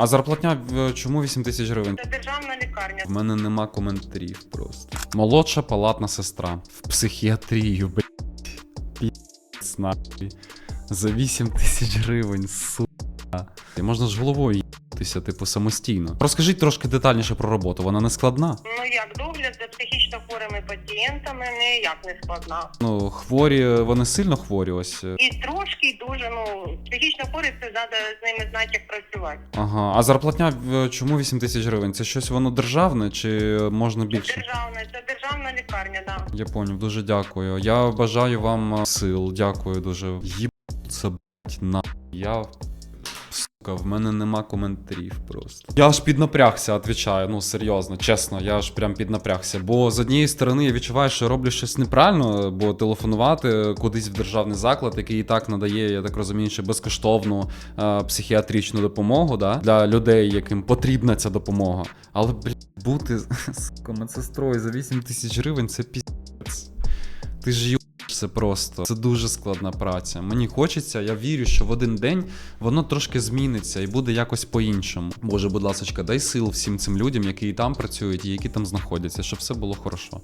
А зарплатня в- чому 8 тисяч гривень? Це державна лікарня. В мене нема коментарів просто. Молодша палатна сестра. В психіатрію, блядь. Піц нахуй. За 8 тисяч гривень, сука. І можна ж головою їбатися, типу, самостійно. Розкажіть трошки детальніше про роботу, вона не складна. Ну як догляд за психічно хворими пацієнтами ніяк не складна. Ну, хворі, вони сильно хворі ось. І трошки і дуже ну психічно хворі це треба з ними знати, як працювати. Ага. А зарплатня в- чому 8 тисяч гривень? Це щось воно державне чи можна Це більше? державна, це державна лікарня, да. Я поняв, дуже дякую. Я бажаю вам е, сил. Дякую дуже. Їбаться, блять, на. Я. В мене нема коментарів просто. Я аж піднапрягся, відповідаю. Ну серйозно, чесно, я аж прям піднапрягся. Бо з однієї сторони я відчуваю, що роблю щось неправильно, бо телефонувати кудись в державний заклад, який і так надає, я так розумію, що безкоштовну е, психіатричну допомогу да, для людей, яким потрібна ця допомога. Але, блядь, бути сука, медсестрою за 8 тисяч гривень це піздець. Ти ж юбишся просто. Це дуже складна праця. Мені хочеться, я вірю, що в один день воно трошки зміниться і буде якось по-іншому. Боже, будь ласка, дай сил всім цим людям, які і там працюють, і які там знаходяться, щоб все було хорошо.